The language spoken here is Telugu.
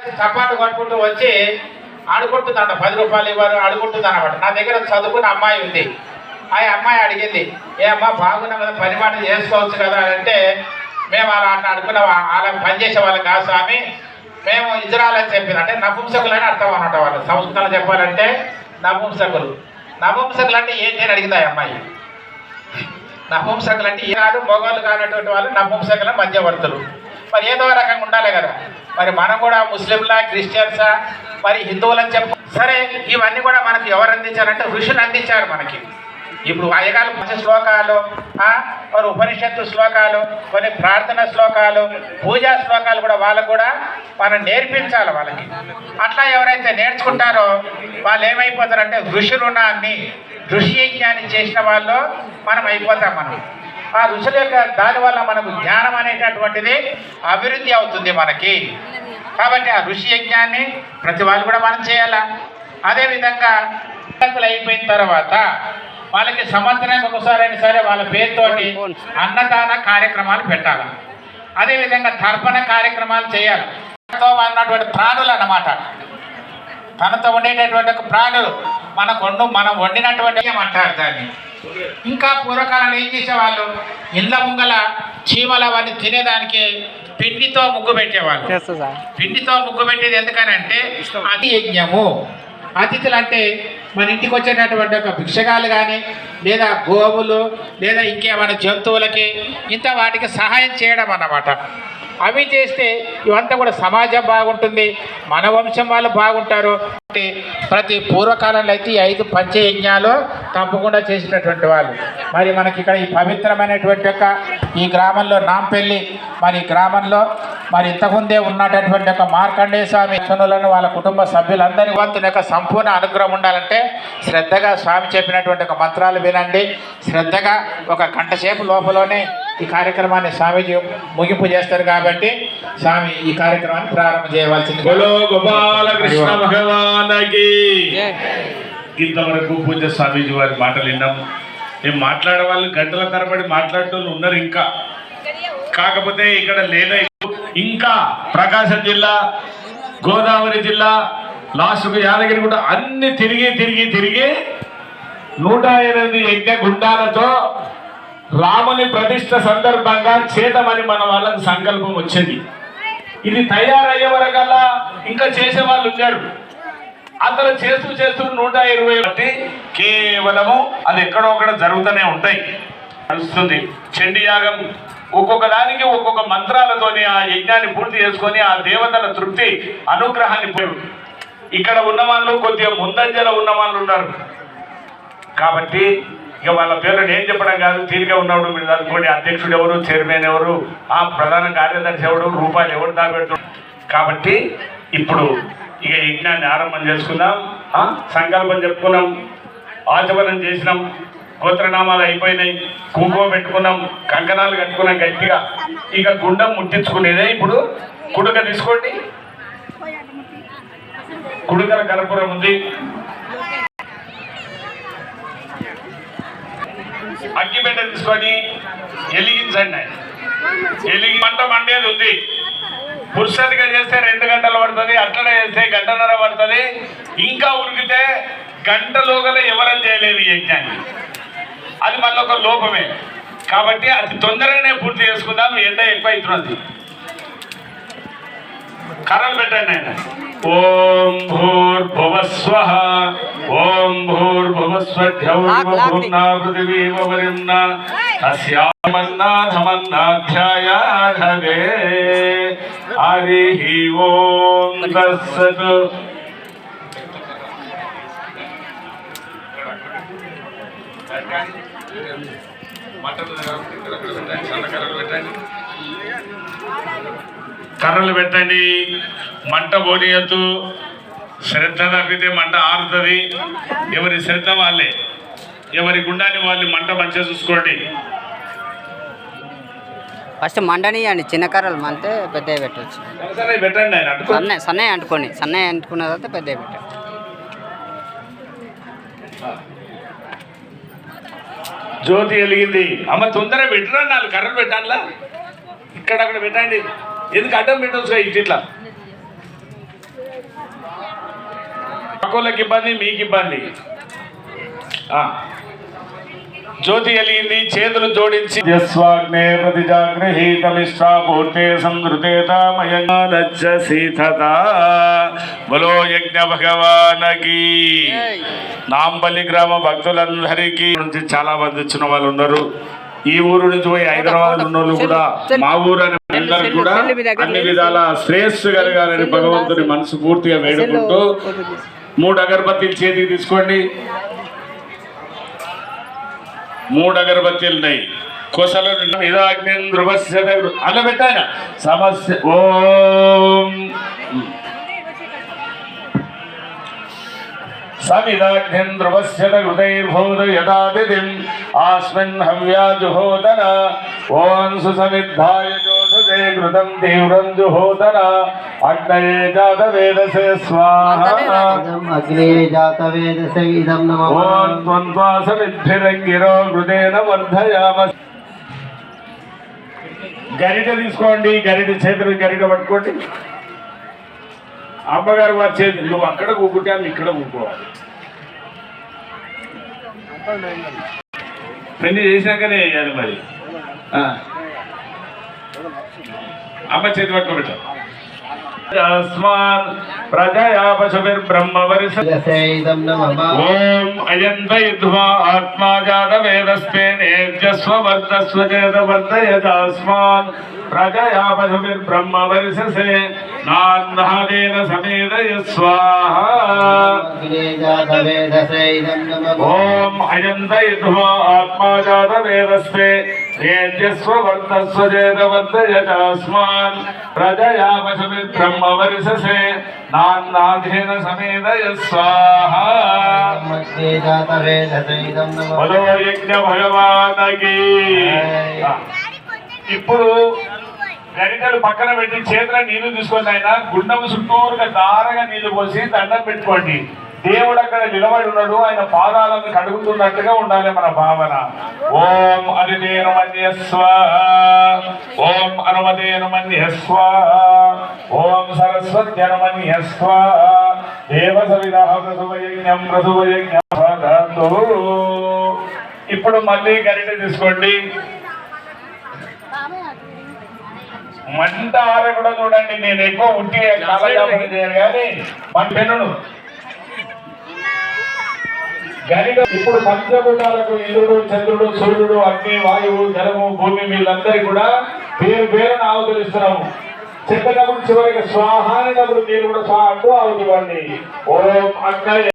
చపాటు కొట్టుకుంటూ వచ్చి ఆడుకుంటుందంట పది రూపాయలు ఇవ్వరు ఆడుకుంటుంది అనమాట నా దగ్గర చదువుకున్న అమ్మాయి ఉంది. ఆ అమ్మాయి అడిగింది ఏ అమ్మా బాగున్నా కదా పని మాట చేసుకోవచ్చు కదా అంటే మేము అలా అట్లా అనుకున్నాం అలా పనిచేసే వాళ్ళం కాదు స్వామి. మేము ఇజ్రాయల్ చెప్పింది అంటే నపుంసకులు అని అర్థం అనమాట వాళ్ళు. సంస్కృతంలో చెప్పాలంటే నపుంసకులు. నపుంసకులు అంటే ఏంటి అని అడిగింది ఆ అమ్మాయి. నపుంసకులు అంటే ఈనాడు మొగోళ్ళు కానటువంటి వాళ్ళు నపుంసకుల మధ్యవర్తులు. మరి ఏదో రకంగా ఉండాలి కదా. మరి మనం కూడా ముస్లింలా క్రిస్టియన్సా మరి హిందువులని చెప్పు. సరే ఇవన్నీ కూడా మనకు ఎవరు అందించారంటే ఋషులు అందించారు మనకి. ఇప్పుడు అయ్యగారు మంచి శ్లోకాలు మరి ఉపనిషత్తు శ్లోకాలు కొన్ని ప్రార్థన శ్లోకాలు పూజా శ్లోకాలు కూడా వాళ్ళకు కూడా మనం నేర్పించాలి వాళ్ళకి. అట్లా ఎవరైతే నేర్చుకుంటారో వాళ్ళు ఏమైపోతారంటే ఋషి రుణాన్ని ఋషి యజ్ఞాన్ని చేసిన వాళ్ళు మనం అయిపోతాం మనం. ఆ ఋషుల యొక్క దాని వల్ల మనకు జ్ఞానం అనేటటువంటిది అభివృద్ధి అవుతుంది మనకి. కాబట్టి ఆ ఋషి యజ్ఞాన్ని ప్రతి వాళ్ళు కూడా మనం చేయాలా? అదేవిధంగా అయిపోయిన తర్వాత వాళ్ళకి సంవత్సరానికి ఒకసారి అయినా సరే వాళ్ళ పేరుతోటి అన్నదాన కార్యక్రమాలు పెట్టాలి? అదేవిధంగా తర్పణ కార్యక్రమాలు చేయాలి? తనతో ఉన్నటువంటి ప్రాణులు అన్నమాట. తనతో ఉండేటటువంటి ప్రాణులు. మనకు వండు మనం వండినటువంటి ఏమంటారు దాన్ని? ఇంకా పూర్వకాలంలో ఏం చేసేవాళ్ళు? ఇళ్ళ ముంగల చీమల అవన్నీ తినేదానికి పిండితో ముగ్గు పెట్టేవాళ్ళు. పిండితో ముగ్గు పెట్టేది ఎందుకనంటే అది యజ్ఞము. అతిథులు అంటే మన ఇంటికి వచ్చేటటువంటి ఒక భిక్షగాలు కానీ లేదా గోవులు లేదా ఇంకేమైనా జంతువులకి ఇంత వాటికి సహాయం చేయడం అన్నమాట. అవి చేస్తే ఇవంతా కూడా సమాజం బాగుంటుంది మన వంశం వాళ్ళు బాగుంటారు. అంటే ప్రతి పూర్వకాలంలో అయితే ఈ ఐదు పంచయజ్ఞాలు తప్పకుండా చేసినటువంటి వాళ్ళు. మరి మనకి ఇక్కడ ఈ పవిత్రమైనటువంటి యొక్క ఈ గ్రామంలో నాంపల్లి మరి గ్రామంలో మరి ఇంతకుముందే ఉన్నటువంటి ఒక మార్కండేయ స్వామి చనులను వాళ్ళ కుటుంబ సభ్యులందరి వంతున యొక్క సంపూర్ణ అనుగ్రహం ఉండాలంటే శ్రద్ధగా స్వామి చెప్పినటువంటి ఒక మంత్రాలు వినండి. శ్రద్ధగా ఒక గంట సేపు లోపలనే ఈ కార్యక్రమాన్ని స్వామీజీ ముగింపు చేస్తారు కాబట్టి స్వామి ఈ కార్యక్రమాన్ని ప్రారంభం చేయవలసింది భగవానకి. ఇంతవరకు పూజ స్వామీజీ వారి మాటలు విన్నాం మేము మాట్లాడే వాళ్ళు గంటల తరబడి మాట్లాడేటోళ్ళు ఉన్నారు ఇంకా. కాకపోతే ఇక్కడ లేదా ఇంకా ప్రకాశం జిల్లా గోదావరి జిల్లా లాస్ట్కు యాదగిరి కూడా అన్ని తిరిగి తిరిగి తిరిగి నూట ఎనిమిది యజ్ఞ గుండాలతో రాముని ప్రతిష్ట సందర్భంగా చేతమని మన వాళ్ళకి సంకల్పం వచ్చింది. ఇది తయారయ్యే వరకల్లా ఇంకా చేసే వాళ్ళు ఉన్నారు. అతను చేస్తూ చేస్తూ నూట ఇరవై బట్టి కేవలము అది ఎక్కడో అక్కడ జరుగుతూనే ఉంటాయి. నడుస్తుంది. చండి యాగం ఒక్కొక్క దానికి ఒక్కొక్క మంత్రాలతోని ఆ యజ్ఞాన్ని పూర్తి చేసుకొని ఆ దేవతల తృప్తి అనుగ్రహాన్ని పోయి ఇక్కడ ఉన్న వాళ్ళు కొద్దిగా ముందంజల ఉన్న వాళ్ళు ఉన్నారు. కాబట్టి ఇక వాళ్ళ పేర్లు నేను చెప్పడం కాదు తీరిక ఉన్నప్పుడు మీరు చదువుకోండి అధ్యక్షుడు ఎవరు చైర్మన్ ఎవరు ఆ ప్రధాన కార్యదర్శి ఎవరు రూపాయలు ఎవరు దాపెడుతు కాబట్టి ఇప్పుడు ఇక యజ్ఞాన్ని ఆరంభం చేసుకుందాం. సంకల్పం చెప్పుకున్నాం. ఆచమనం చేసినాం. గోత్రనామాలు అయిపోయినాయి. కుంకుమ పెట్టుకున్నాం. కంకణాలు కట్టుకున్నాం గట్టిగా. ఇక గుండం ముట్టించుకునేదే ఇప్పుడు. కుడుక తీసుకోండి. కుడుకల కర్పూరం ఉంది. అగ్గిపెట్ట తీసుకొని ఎలిగించండి. ఎలిగి పంట మండేది ఉంది. పురుషతిగా చేస్తే రెండు గంటలు పడుతుంది అట్లనే చేస్తే గంటన్నర పడుతుంది. ఇంకా ఉరికితే గంటలోగల ఎవరం చేయలేదు యజ్ఞాన్ని. అది మళ్ళీ ఒక లోపమే. కాబట్టి అతి తొందరగానే పూర్తి చేసుకుందాం ఎండ ఎక్కువ అవుతున్నది. కర్రలు పెట్టండి ఆయన. ఓం భూర్భువస్వ ఓం భూర్భువస్వధ్యౌర్వరిమ్న తస్యామన్నాథమన్నాధ్యాయాధవే హరి ఓం దస్సతు కర్రలు పెట్టండి మంట పోనీయద్దు శ్రద్ధ తప్పితే మంట ఆరుతుంది. ఎవరి శ్రద్ధ వాళ్ళే. ఎవరి గుండాన్ని వాళ్ళు మంట మంచిగా చూసుకోండి. ఫస్ట్ మండనియండి చిన్న కర్రలు అంతే పెద్దవి అట్టుకో సన్నయ్య సన్నయ్య అంటుకోండి. సన్నయ్య అంటుకున్న తర్వాత పెద్దవి పెట్టండి. జ్యోతి వెలిగింది. అమ్మ తొందరగా పెట్టరా నాలుగు కర్రలు పెట్టాలా ఇక్కడ అక్కడ పెట్టండి. ఎందుకు అడ్డం పెట్టవచ్చు ఇట్లా? పక్కలకి ఇబ్బంది మీకు ఇబ్బంది. జ్యోతి వెలిగింది చేతులు జోడించి. యస్వాగ్నే బలో యజ్ఞ భగవానకి. నాంపల్లి గ్రామ భక్తులందరికీ నుంచి చాలా మంది వచ్చిన వాళ్ళు ఉన్నారు. ఈ ఊరు నుంచి పోయి హైదరాబాద్ ఉన్న వాళ్ళు కూడా మా ఊరు అనే అందరికి కూడా అన్ని విధాల శ్రేయస్సు కలగాలని భగవంతుని మనసు పూర్తిగా వేడుకుంటూ మూడు అగరబత్తీలు చేతికి తీసుకోండి. మూడు అగరబత్తీలు ఉన్నాయి కుశల ఇదాగ్నేంద్రువస్య పెట్టాయన. సమస్య. ఓం. సమిదాగ్నేంద్రువస్య హృదైర్భూత యదాదితిం ఆస్మిన్ హవ్యాజుహోదన ఓం సుసమిద్ధాయ గరిట తీసుకోండి గరిట చేతులు గరిట పట్టుకోండి. అమ్మగారు వారి చేతి నువ్వు అక్కడ కూకుంటే ఆమె ఇక్కడ కూకోవాలి. పెళ్ళి చేసినాకనే వేయాలి మరి. ఆ. అమ్మ చేతి పట్టుకోబెట్ట అస్మాన్ ప్రజయా పశుభిర్బ్రహ్మ వరిస ఇదం నమ. ఓం అయంతయుధ్వా ఆత్మా జాత వేదస్తే నేర్జస్వ వర్ధస్వ చేత వర్ధయతాస్మాన్ ప్రజయా పశుభిర్బ్రహ్మ వర్షసే నాన్నహదేన సమేదయ స్వాహ. ఓం ఆత్మా జాత నేర్జస్వ వర్ధస్వ చేత వర్ధయతాస్మాన్ ప్రజయా పశుభిర్బ్రహ్మ వర్షసే నాన్నాధేన సమేదయ స్వాహ బలో యజ్ఞ భగవానకి ఇప్పుడు గరిటలు పక్కన పెట్టి చేతుల నీళ్ళు తీసుకొని ఆయన గుండం చుట్టూరుగా దారగా నీళ్ళు పోసి దండం పెట్టుకోండి. దేవుడు అక్కడ నిలబడి ఉన్నాడు. ఆయన పాదాలను కడుగుతున్నట్టుగా ఉండాలి మన భావన. ఓం అరిదేను మన్యస్వ. ఓం అనుమదేను మన్యస్వ ఓం సరస్వతి అనుమన్యస్వ దేవ సవిధ ప్రసువయజ్ఞం ఇప్పుడు మళ్ళీ గరిట తీసుకోండి. మంట ఆర కూడా చూడండి. నేను ఎక్కువ ఉట్టి కాలయాపన చేయను కానీ మన పెన్నును. గరిట ఇప్పుడు పంచభూతాలకు ఇంద్రుడు చంద్రుడు సూర్యుడు అగ్ని వాయువు జలము భూమి వీళ్ళందరి కూడా పేరు పేరును ఆవుతులిస్తున్నాము చెప్పినప్పుడు చివరికి స్వాహానినప్పుడు మీరు కూడా స్వాహ అంటూ ఆవుతివ్వండి ఓం అగ్నయ